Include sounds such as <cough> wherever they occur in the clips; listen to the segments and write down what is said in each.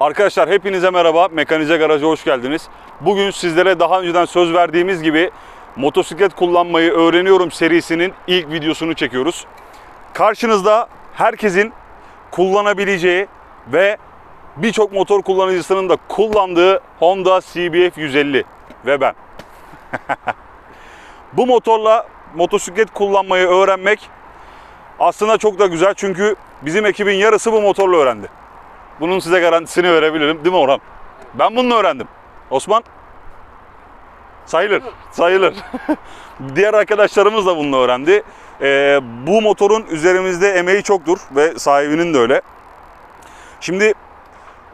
Arkadaşlar hepinize merhaba. Mekanize Garaj'a hoş geldiniz. Bugün sizlere daha önceden söz verdiğimiz gibi motosiklet kullanmayı öğreniyorum serisinin ilk videosunu çekiyoruz. Karşınızda herkesin kullanabileceği ve birçok motor kullanıcısının da kullandığı Honda CBF 150 ve ben. <laughs> Bu motorla motosiklet kullanmayı öğrenmek aslında çok da güzel çünkü bizim ekibin yarısı bu motorla öğrendi. Bunun size garantisini verebilirim. Değil mi Orhan? Ben bununla öğrendim. Osman? Sayılır. Sayılır. <laughs> Diğer arkadaşlarımız da bununla öğrendi. Ee, bu motorun üzerimizde emeği çoktur ve sahibinin de öyle. Şimdi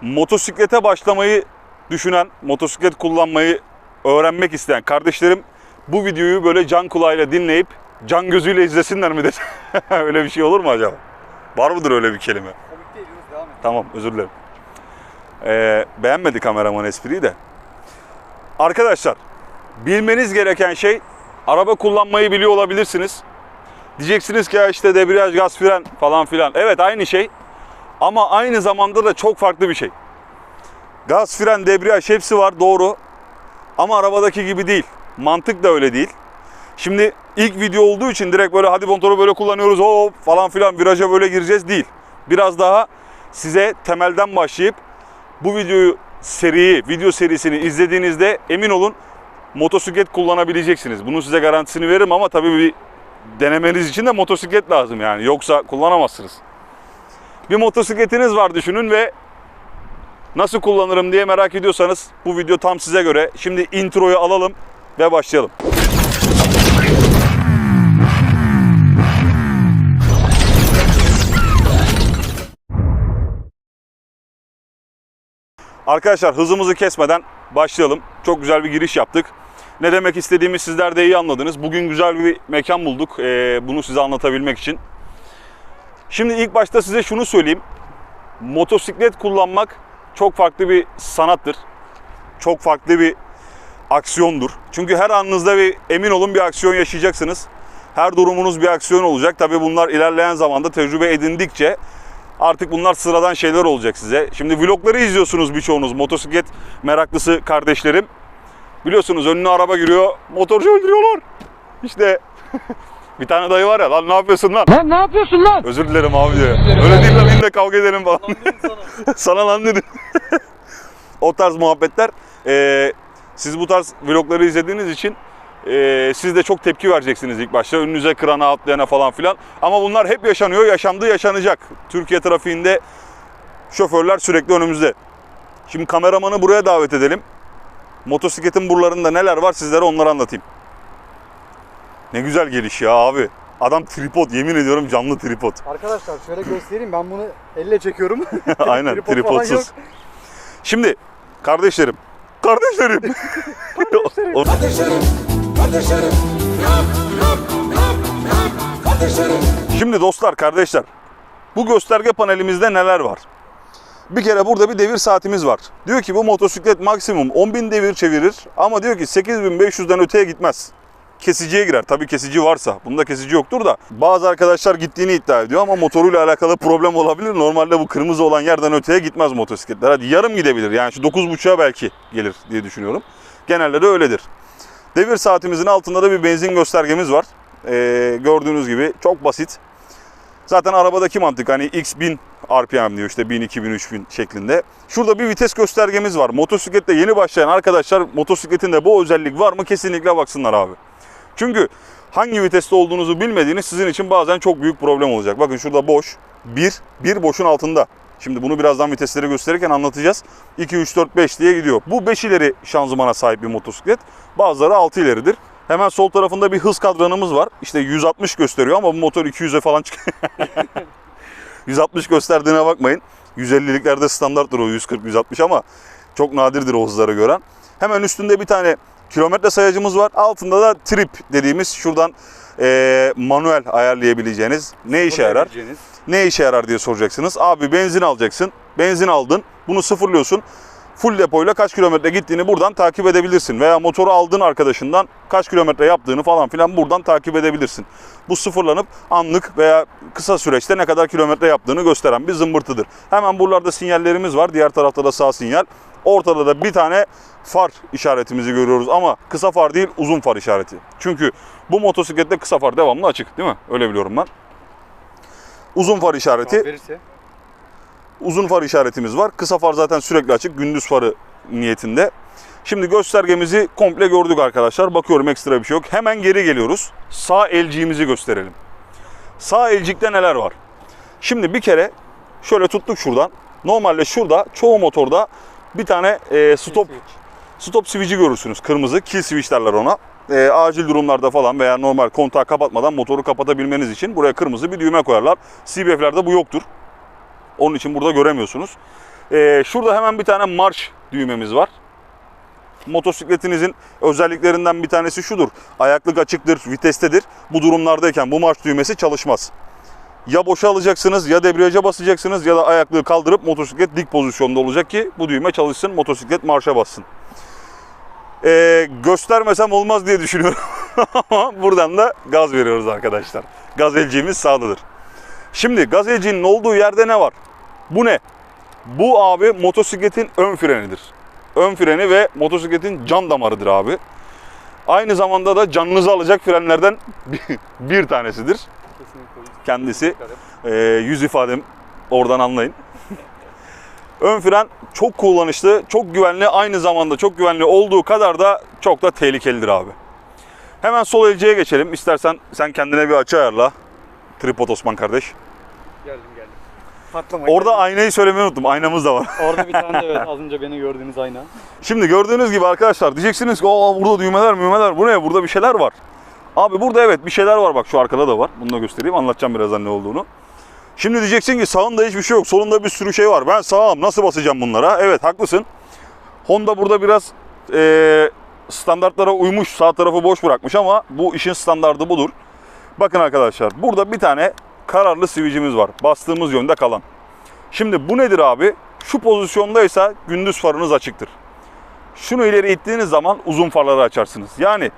motosiklete başlamayı düşünen, motosiklet kullanmayı öğrenmek isteyen kardeşlerim bu videoyu böyle can kulağıyla dinleyip can gözüyle izlesinler mi desem? <laughs> öyle bir şey olur mu acaba? Var mıdır öyle bir kelime? Tamam özür dilerim. Ee, beğenmedi kameraman espriyi de. Arkadaşlar bilmeniz gereken şey araba kullanmayı biliyor olabilirsiniz. Diyeceksiniz ki ya işte debriyaj, gaz, fren falan filan. Evet aynı şey ama aynı zamanda da çok farklı bir şey. Gaz, fren, debriyaj hepsi var doğru ama arabadaki gibi değil. Mantık da öyle değil. Şimdi ilk video olduğu için direkt böyle hadi motoru böyle kullanıyoruz hop falan filan viraja böyle gireceğiz değil. Biraz daha size temelden başlayıp bu videoyu seriyi, video serisini izlediğinizde emin olun motosiklet kullanabileceksiniz. Bunun size garantisini veririm ama tabii bir denemeniz için de motosiklet lazım yani. Yoksa kullanamazsınız. Bir motosikletiniz var düşünün ve nasıl kullanırım diye merak ediyorsanız bu video tam size göre. Şimdi introyu alalım ve başlayalım. Arkadaşlar hızımızı kesmeden başlayalım. Çok güzel bir giriş yaptık. Ne demek istediğimi sizler de iyi anladınız. Bugün güzel bir mekan bulduk. ee, bunu size anlatabilmek için. Şimdi ilk başta size şunu söyleyeyim. Motosiklet kullanmak çok farklı bir sanattır. Çok farklı bir aksiyondur. Çünkü her anınızda bir emin olun bir aksiyon yaşayacaksınız. Her durumunuz bir aksiyon olacak. Tabii bunlar ilerleyen zamanda tecrübe edindikçe artık bunlar sıradan şeyler olacak size. Şimdi vlogları izliyorsunuz birçoğunuz motosiklet meraklısı kardeşlerim. Biliyorsunuz önüne araba giriyor, motorcu öldürüyorlar. İşte <laughs> bir tane dayı var ya lan ne yapıyorsun lan? Lan ne yapıyorsun lan? Özür dilerim abi diyor. Öyle değil lan in de kavga edelim falan. <laughs> Sana lan dedim. <laughs> o tarz muhabbetler. Ee, siz bu tarz vlogları izlediğiniz için ee, siz de çok tepki vereceksiniz ilk başta. Önünüze kırana atlayana falan filan. Ama bunlar hep yaşanıyor. Yaşandı yaşanacak. Türkiye trafiğinde şoförler sürekli önümüzde. Şimdi kameramanı buraya davet edelim. Motosikletin buralarında neler var sizlere onları anlatayım. Ne güzel geliş ya abi. Adam tripod yemin ediyorum canlı tripod. <laughs> Arkadaşlar şöyle göstereyim ben bunu elle çekiyorum. <laughs> Aynen Tripod tripodsuz. Şimdi kardeşlerim. Kardeşlerim. <laughs> Kardeşlerim, Şimdi dostlar, kardeşler. Bu gösterge panelimizde neler var? Bir kere burada bir devir saatimiz var. Diyor ki bu motosiklet maksimum 10.000 devir çevirir ama diyor ki 8500'den öteye gitmez. Kesiciye girer. Tabii kesici varsa. Bunda kesici yoktur da. Bazı arkadaşlar gittiğini iddia ediyor ama motoruyla alakalı problem olabilir. Normalde bu kırmızı olan yerden öteye gitmez motosikletler. Hadi yarım gidebilir. Yani şu 9.5'a belki gelir diye düşünüyorum. Genelde de öyledir. Devir saatimizin altında da bir benzin göstergemiz var. Ee, gördüğünüz gibi çok basit. Zaten arabadaki mantık hani x 1000 RPM diyor işte 1000, 2000, 3000 şeklinde. Şurada bir vites göstergemiz var. Motosiklette yeni başlayan arkadaşlar motosikletinde bu özellik var mı kesinlikle baksınlar abi. Çünkü hangi viteste olduğunuzu bilmediğiniz sizin için bazen çok büyük problem olacak. Bakın şurada boş. 1, 1 boşun altında. Şimdi bunu birazdan vitesleri gösterirken anlatacağız. 2, 3, 4, 5 diye gidiyor. Bu 5 ileri şanzımana sahip bir motosiklet. Bazıları 6 ileridir. Hemen sol tarafında bir hız kadranımız var. İşte 160 gösteriyor ama bu motor 200'e falan çıkıyor. <laughs> 160 gösterdiğine bakmayın. 150'liklerde standarttır o 140-160 ama çok nadirdir o hızları gören. Hemen üstünde bir tane kilometre sayacımız var. Altında da trip dediğimiz şuradan eee, manuel ayarlayabileceğiniz ne işe yarar? Ne işe yarar diye soracaksınız. Abi benzin alacaksın. Benzin aldın. Bunu sıfırlıyorsun. full depoyla kaç kilometre gittiğini buradan takip edebilirsin. Veya motoru aldığın arkadaşından kaç kilometre yaptığını falan filan buradan takip edebilirsin. Bu sıfırlanıp anlık veya kısa süreçte ne kadar kilometre yaptığını gösteren bir zımbırtıdır. Hemen buralarda sinyallerimiz var. Diğer tarafta da sağ sinyal. Ortada da bir tane far işaretimizi görüyoruz ama kısa far değil uzun far işareti. Çünkü bu motosiklette kısa far devamlı açık değil mi? Öyle biliyorum ben. Uzun far işareti. Verirse. Uzun far işaretimiz var. Kısa far zaten sürekli açık. Gündüz farı niyetinde. Şimdi göstergemizi komple gördük arkadaşlar. Bakıyorum ekstra bir şey yok. Hemen geri geliyoruz. Sağ elciğimizi gösterelim. Sağ elcikte neler var? Şimdi bir kere şöyle tuttuk şuradan. Normalde şurada çoğu motorda bir tane e, stop stop switch'i görürsünüz. Kırmızı kill switch derler ona. E, acil durumlarda falan veya normal kontağı kapatmadan motoru kapatabilmeniz için buraya kırmızı bir düğme koyarlar. CBF'lerde bu yoktur. Onun için burada göremiyorsunuz. E, şurada hemen bir tane marş düğmemiz var. Motosikletinizin özelliklerinden bir tanesi şudur. Ayaklık açıktır, vitestedir. Bu durumlardayken bu marş düğmesi çalışmaz. Ya boşa alacaksınız ya debriyaja basacaksınız ya da ayaklığı kaldırıp motosiklet dik pozisyonda olacak ki bu düğme çalışsın, motosiklet marşa bassın. Ee, göstermesem olmaz diye düşünüyorum <laughs> ama buradan da gaz veriyoruz arkadaşlar. Gaz elciğimiz sağdadır. Şimdi gaz elciğinin olduğu yerde ne var? Bu ne? Bu abi motosikletin ön frenidir. Ön freni ve motosikletin can damarıdır abi. Aynı zamanda da canınızı alacak frenlerden bir- tanesidir. Kesinlikle. Kendisi ee, yüz ifadem oradan anlayın. Ön fren çok kullanışlı, çok güvenli, aynı zamanda çok güvenli olduğu kadar da çok da tehlikelidir abi. Hemen sol elciye geçelim. İstersen sen kendine bir açı ayarla. Tripod Osman kardeş. Geldim geldim. Patlama. Orada aynayı söylemeyi unuttum. Aynamız da var. <laughs> Orada bir tane de evet <laughs> az önce beni gördüğünüz ayna. Şimdi gördüğünüz gibi arkadaşlar diyeceksiniz ki Aa, burada düğmeler müğmeler bu ne? Burada bir şeyler var. Abi burada evet bir şeyler var bak şu arkada da var. Bunu da göstereyim anlatacağım birazdan ne olduğunu. Şimdi diyeceksin ki sağında hiçbir şey yok. Solunda bir sürü şey var. Ben sağım nasıl basacağım bunlara? Evet haklısın. Honda burada biraz eee, standartlara uymuş. Sağ tarafı boş bırakmış ama bu işin standardı budur. Bakın arkadaşlar burada bir tane kararlı switch'imiz var. Bastığımız yönde kalan. Şimdi bu nedir abi? Şu pozisyondaysa gündüz farınız açıktır. Şunu ileri ittiğiniz zaman uzun farları açarsınız. Yani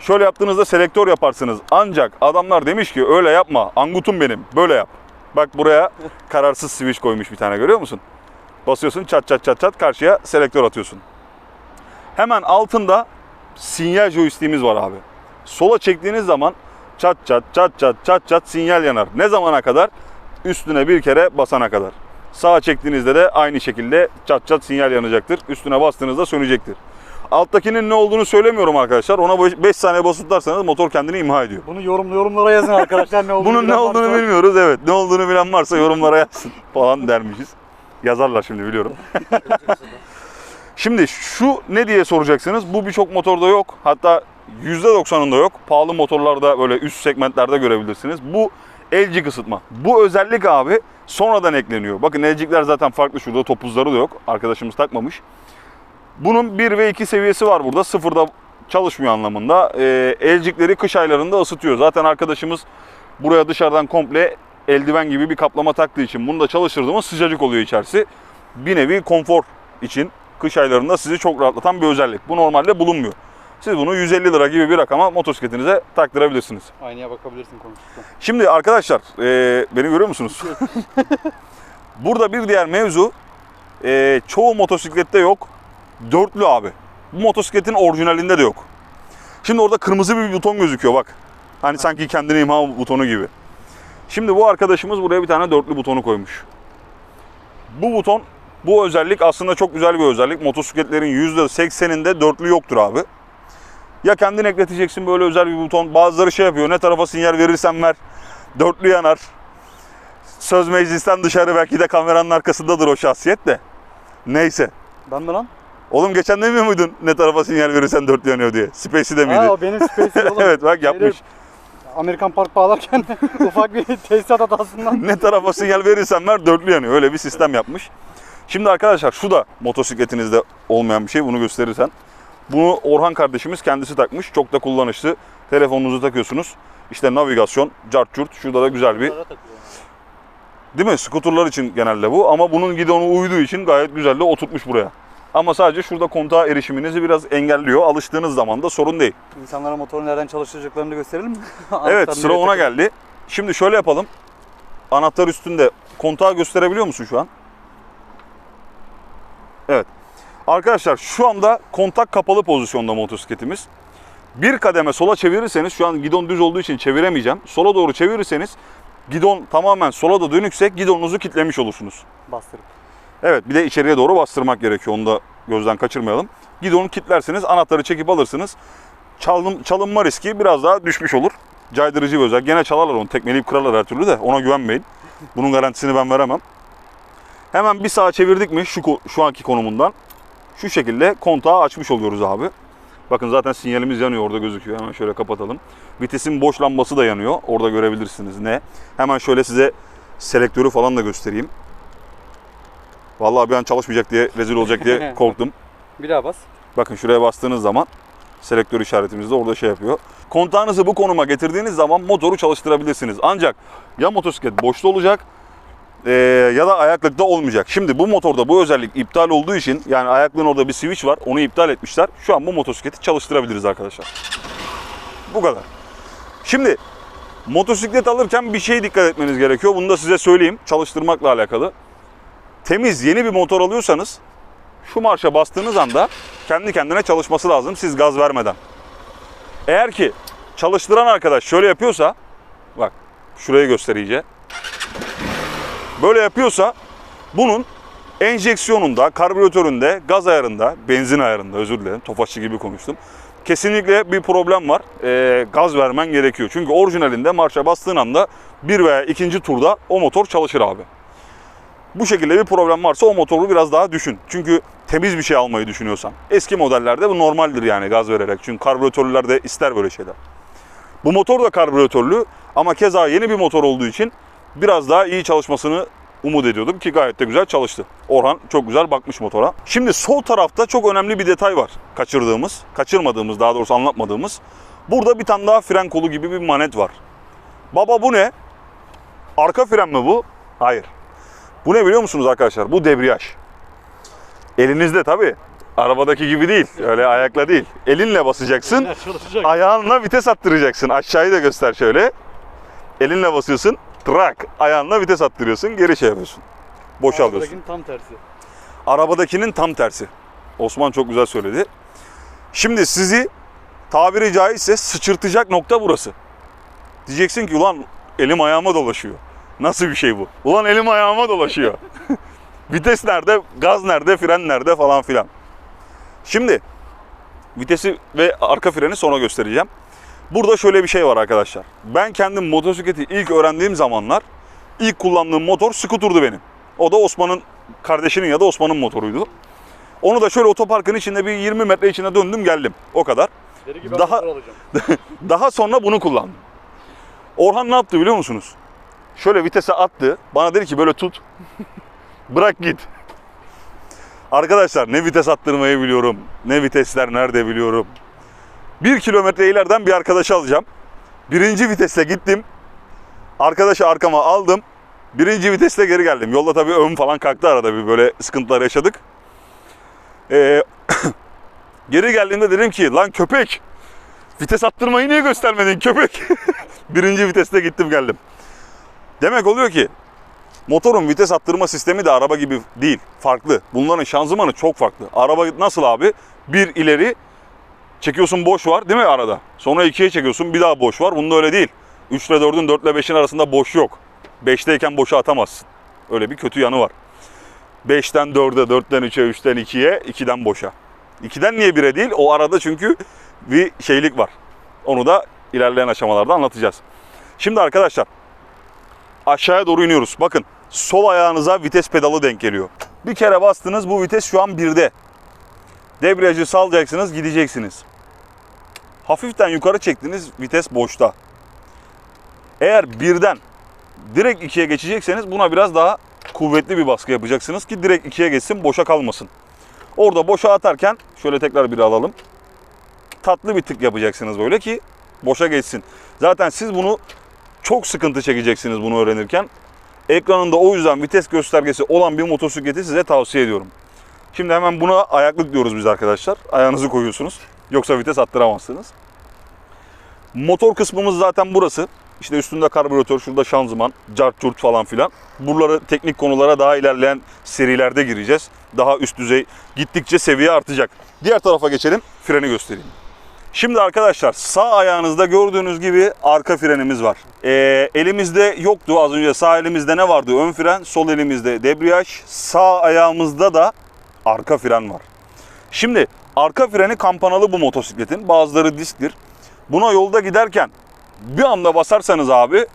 şöyle yaptığınızda selektör yaparsınız. Ancak adamlar demiş ki öyle yapma. Angutum benim. Böyle yap. Bak buraya kararsız switch koymuş bir tane görüyor musun? Basıyorsun çat çat çat çat karşıya selektör atıyorsun. Hemen altında sinyal joystick'imiz var abi. Sola çektiğiniz zaman çat çat çat çat çat çat sinyal yanar. Ne zamana kadar? Üstüne bir kere basana kadar. Sağa çektiğinizde de aynı şekilde çat çat sinyal yanacaktır. Üstüne bastığınızda sönecektir. Alttakinin ne olduğunu söylemiyorum arkadaşlar. Ona 5 saniye basıp motor kendini imha ediyor. Bunu yorum yorumlara yazın arkadaşlar ne <laughs> olduğunu. Bunun ne olduğunu varsa. bilmiyoruz evet. Ne olduğunu bilen varsa yorumlara yazsın <laughs> falan dermişiz. Yazarlar şimdi biliyorum. <laughs> şimdi şu ne diye soracaksınız. Bu birçok motorda yok. Hatta %90'ında yok. Pahalı motorlarda böyle üst segmentlerde görebilirsiniz. Bu elcik ısıtma. Bu özellik abi sonradan ekleniyor. Bakın elcikler zaten farklı. Şurada topuzları da yok. Arkadaşımız takmamış. Bunun 1 ve 2 seviyesi var burada. Sıfırda çalışmıyor anlamında. Ee, elcikleri kış aylarında ısıtıyor. Zaten arkadaşımız buraya dışarıdan komple eldiven gibi bir kaplama taktığı için bunu da çalıştırdığımız sıcacık oluyor içerisi. Bir nevi konfor için kış aylarında sizi çok rahatlatan bir özellik. Bu normalde bulunmuyor. Siz bunu 150 lira gibi bir rakama motosikletinize taktırabilirsiniz. Aynaya bakabilirsin konuşurken. Şimdi arkadaşlar e, beni görüyor musunuz? <laughs> Burada bir diğer mevzu e, çoğu motosiklette yok. Dörtlü abi. Bu motosikletin orijinalinde de yok. Şimdi orada kırmızı bir buton gözüküyor bak. Hani sanki kendine imha butonu gibi. Şimdi bu arkadaşımız buraya bir tane dörtlü butonu koymuş. Bu buton, bu özellik aslında çok güzel bir özellik. Motosikletlerin %80'inde dörtlü yoktur abi. Ya kendin ekleteceksin böyle özel bir buton. Bazıları şey yapıyor. Ne tarafa sinyal verirsen ver. Dörtlü yanar. Söz meclisten dışarı belki de kameranın arkasındadır o şahsiyet de. Neyse. Ben mi lan? Oğlum geçen demiyor muydun ne tarafa sinyal verirsen dörtlü yanıyor diye? Spacey miydi? Ha o benim Space'im <laughs> oğlum. evet bak yapmış. Amerikan Park bağlarken <laughs> ufak bir tesisat hatasından. ne tarafa sinyal verirsen ver dörtlü yanıyor. Öyle bir sistem yapmış. Şimdi arkadaşlar şu da motosikletinizde olmayan bir şey. Bunu gösterirsen. Bunu Orhan kardeşimiz kendisi takmış. Çok da kullanışlı. Telefonunuzu takıyorsunuz. İşte navigasyon, cart curt. Şurada da güzel bir Değil mi? Skuturlar için genelde bu ama bunun gidonu uyduğu için gayet güzel de oturtmuş buraya. Ama sadece şurada kontağa erişiminizi biraz engelliyor. Alıştığınız zaman da sorun değil. İnsanlara motoru nereden çalıştıracaklarını da gösterelim mi? <laughs> Evet sıra ona geldi. Şimdi şöyle yapalım. Anahtar üstünde kontağı gösterebiliyor musun şu an? Evet. Arkadaşlar şu anda kontak kapalı pozisyonda motosikletimiz. Bir kademe sola çevirirseniz şu an gidon düz olduğu için çeviremeyeceğim. Sola doğru çevirirseniz gidon tamamen sola da dönükse gidonunuzu kitlemiş olursunuz. Bastırıp. Evet bir de içeriye doğru bastırmak gerekiyor. Onu da gözden kaçırmayalım. Gidonu kitlerseniz anahtarı çekip alırsınız. Çalın, çalınma riski biraz daha düşmüş olur. Caydırıcı bir özellik. Gene çalarlar onu. Tekmeleyip kırarlar her türlü de. Ona güvenmeyin. Bunun garantisini ben veremem. Hemen bir sağa çevirdik mi şu, şu anki konumundan. Şu şekilde kontağı açmış oluyoruz abi. Bakın zaten sinyalimiz yanıyor orada gözüküyor. Hemen şöyle kapatalım. Vitesin boş lambası da yanıyor. Orada görebilirsiniz ne. Hemen şöyle size selektörü falan da göstereyim. Vallahi bir an çalışmayacak diye rezil olacak diye <laughs> korktum. Bir daha bas. Bakın şuraya bastığınız zaman selektör işaretimiz de orada şey yapıyor. Kontağınızı bu konuma getirdiğiniz zaman motoru çalıştırabilirsiniz. Ancak ya motosiklet boşta olacak eee, ya da ayaklıkta olmayacak. Şimdi bu motorda bu özellik iptal olduğu için yani ayaklığın orada bir switch var onu iptal etmişler. Şu an bu motosikleti çalıştırabiliriz arkadaşlar. Bu kadar. Şimdi motosiklet alırken bir şey dikkat etmeniz gerekiyor. Bunu da size söyleyeyim çalıştırmakla alakalı. Temiz yeni bir motor alıyorsanız şu marşa bastığınız anda kendi kendine çalışması lazım siz gaz vermeden. Eğer ki çalıştıran arkadaş şöyle yapıyorsa bak şurayı gösterici. Böyle yapıyorsa bunun enjeksiyonunda, karbüratöründe, gaz ayarında, benzin ayarında özür dilerim tofaşçı gibi konuştum. Kesinlikle bir problem var. Ee, gaz vermen gerekiyor. Çünkü orijinalinde marşa bastığın anda bir veya ikinci turda o motor çalışır abi. Bu şekilde bir problem varsa o motoru biraz daha düşün. Çünkü temiz bir şey almayı düşünüyorsan. Eski modellerde bu normaldir yani gaz vererek. Çünkü karbüratörlüler de ister böyle şeyler. Bu motor da karbüratörlü ama keza yeni bir motor olduğu için biraz daha iyi çalışmasını umut ediyordum ki gayet de güzel çalıştı. Orhan çok güzel bakmış motora. Şimdi sol tarafta çok önemli bir detay var kaçırdığımız, kaçırmadığımız daha doğrusu anlatmadığımız. Burada bir tane daha fren kolu gibi bir manet var. Baba bu ne? Arka fren mi bu? Hayır. Bu ne biliyor musunuz arkadaşlar? Bu debriyaj. Elinizde tabii. Arabadaki gibi değil. Öyle ayakla değil. Elinle basacaksın. Ayağınla vites attıracaksın. Aşağıyı da göster şöyle. Elinle basıyorsun. Trak. Ayağınla vites attırıyorsun. Geri şey yapıyorsun. Boşalıyorsun. Arabadakinin tam tersi. Arabadakinin tam tersi. Osman çok güzel söyledi. Şimdi sizi tabiri caizse sıçırtacak nokta burası. Diyeceksin ki ulan elim ayağıma dolaşıyor. Nasıl bir şey bu? Ulan elim ayağıma dolaşıyor. <laughs> Vites nerede, gaz nerede, fren nerede falan filan. Şimdi vitesi ve arka freni sonra göstereceğim. Burada şöyle bir şey var arkadaşlar. Ben kendim motosikleti ilk öğrendiğim zamanlar ilk kullandığım motor skuturdu benim. O da Osman'ın kardeşinin ya da Osman'ın motoruydu. Onu da şöyle otoparkın içinde bir 20 metre içine döndüm geldim. O kadar. Daha-. <laughs> Daha sonra bunu kullandım. Orhan ne yaptı biliyor musunuz? Şöyle vitese attı. Bana dedi ki böyle tut. Bırak git. Arkadaşlar ne vites attırmayı biliyorum. Ne vitesler nerede biliyorum. Bir kilometre ileriden bir arkadaşı alacağım. Birinci vitesle gittim. Arkadaşı arkama aldım. Birinci vitesle geri geldim. Yolda tabii ön falan kalktı arada bir böyle sıkıntılar yaşadık. Ee, <coughs> geri geldiğimde dedim ki lan köpek Vites attırmayı niye göstermedin köpek? <laughs> Birinci viteste gittim geldim. Demek oluyor ki motorun vites attırma sistemi de araba gibi değil. Farklı. Bunların şanzımanı çok farklı. Araba nasıl abi? Bir ileri çekiyorsun boş var değil mi arada? Sonra ikiye çekiyorsun bir daha boş var. Bunda öyle değil. 3 ile 4'ün 4 ile 5'in arasında boş yok. 5'teyken boşa atamazsın. Öyle bir kötü yanı var. 5'ten 4'e, 4'ten 3'e, 3'ten 2'ye, 2'den boşa. 2'den niye 1'e değil? O arada çünkü bir şeylik var. Onu da ilerleyen aşamalarda anlatacağız. Şimdi arkadaşlar aşağıya doğru iniyoruz. Bakın sol ayağınıza vites pedalı denk geliyor. Bir kere bastınız bu vites şu an 1'de. Debriyajı salacaksınız gideceksiniz. Hafiften yukarı çektiniz vites boşta. Eğer birden direkt 2'ye geçecekseniz buna biraz daha kuvvetli bir baskı yapacaksınız ki direkt 2'ye geçsin boşa kalmasın. Orada boşa atarken şöyle tekrar bir alalım tatlı bir tık yapacaksınız böyle ki boşa geçsin. Zaten siz bunu çok sıkıntı çekeceksiniz bunu öğrenirken. Ekranında o yüzden vites göstergesi olan bir motosikleti size tavsiye ediyorum. Şimdi hemen buna ayaklık diyoruz biz arkadaşlar. Ayağınızı koyuyorsunuz. Yoksa vites attıramazsınız. Motor kısmımız zaten burası. İşte üstünde karbüratör, şurada şanzıman, cart curt falan filan. Buraları teknik konulara daha ilerleyen serilerde gireceğiz. Daha üst düzey gittikçe seviye artacak. Diğer tarafa geçelim. Freni göstereyim. Şimdi arkadaşlar sağ ayağınızda gördüğünüz gibi arka frenimiz var. Ee, elimizde yoktu az önce sağ elimizde ne vardı? Ön fren, sol elimizde debriyaj, sağ ayağımızda da arka fren var. Şimdi arka freni kampanalı bu motosikletin. Bazıları disktir. Buna yolda giderken bir anda basarsanız abi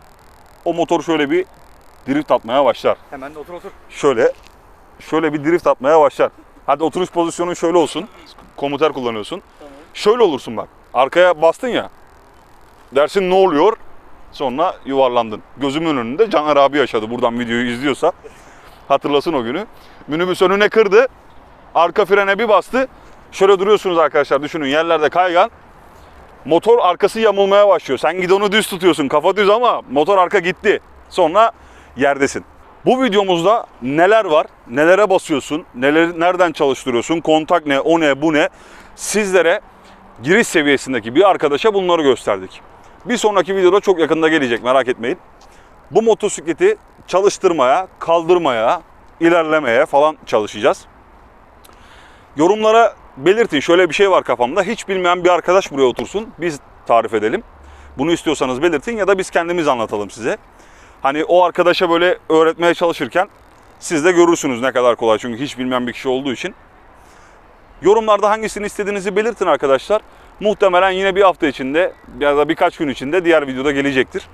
o motor şöyle bir drift atmaya başlar. Hemen de otur otur. Şöyle şöyle bir drift atmaya başlar. Hadi oturuş pozisyonun şöyle olsun. Komuter kullanıyorsun. Şöyle olursun bak. Arkaya bastın ya. Dersin ne oluyor? Sonra yuvarlandın. Gözümün önünde Caner abi yaşadı. Buradan videoyu izliyorsa hatırlasın o günü. Minibüs önüne kırdı. Arka frene bir bastı. Şöyle duruyorsunuz arkadaşlar düşünün yerlerde kaygan. Motor arkası yamulmaya başlıyor. Sen gidonu düz tutuyorsun. Kafa düz ama motor arka gitti. Sonra yerdesin. Bu videomuzda neler var? Nelere basıyorsun? Neler nereden çalıştırıyorsun? Kontak ne? O ne? Bu ne? Sizlere giriş seviyesindeki bir arkadaşa bunları gösterdik. Bir sonraki videoda çok yakında gelecek merak etmeyin. Bu motosikleti çalıştırmaya, kaldırmaya, ilerlemeye falan çalışacağız. Yorumlara belirtin. Şöyle bir şey var kafamda. Hiç bilmeyen bir arkadaş buraya otursun. Biz tarif edelim. Bunu istiyorsanız belirtin ya da biz kendimiz anlatalım size. Hani o arkadaşa böyle öğretmeye çalışırken siz de görürsünüz ne kadar kolay. Çünkü hiç bilmeyen bir kişi olduğu için. Yorumlarda hangisini istediğinizi belirtin arkadaşlar. Muhtemelen yine bir hafta içinde ya da birkaç gün içinde diğer videoda gelecektir.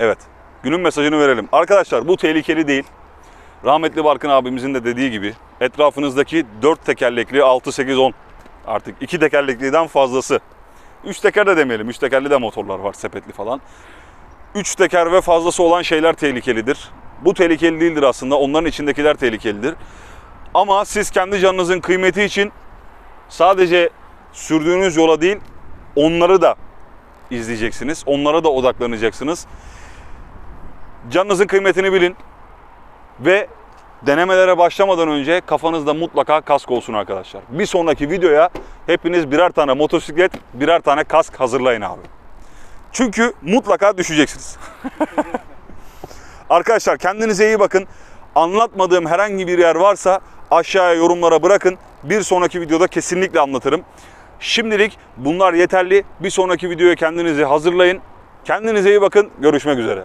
Evet. Günün mesajını verelim. Arkadaşlar bu tehlikeli değil. Rahmetli Barkın abimizin de dediği gibi etrafınızdaki 4 tekerlekli 6 8 10 artık 2 tekerlekliden fazlası. 3 teker de demeyelim. 3 tekerli de motorlar var sepetli falan. 3 teker ve fazlası olan şeyler tehlikelidir. Bu tehlikeli değildir aslında. Onların içindekiler tehlikelidir. Ama siz kendi canınızın kıymeti için sadece sürdüğünüz yola değil onları da izleyeceksiniz. Onlara da odaklanacaksınız. Canınızın kıymetini bilin. Ve denemelere başlamadan önce kafanızda mutlaka kask olsun arkadaşlar. Bir sonraki videoya hepiniz birer tane motosiklet, birer tane kask hazırlayın abi. Çünkü mutlaka düşeceksiniz. <laughs> arkadaşlar kendinize iyi bakın. Anlatmadığım herhangi bir yer varsa aşağıya yorumlara bırakın. Bir sonraki videoda kesinlikle anlatırım. Şimdilik bunlar yeterli. Bir sonraki videoya kendinizi hazırlayın. Kendinize iyi bakın. Görüşmek üzere.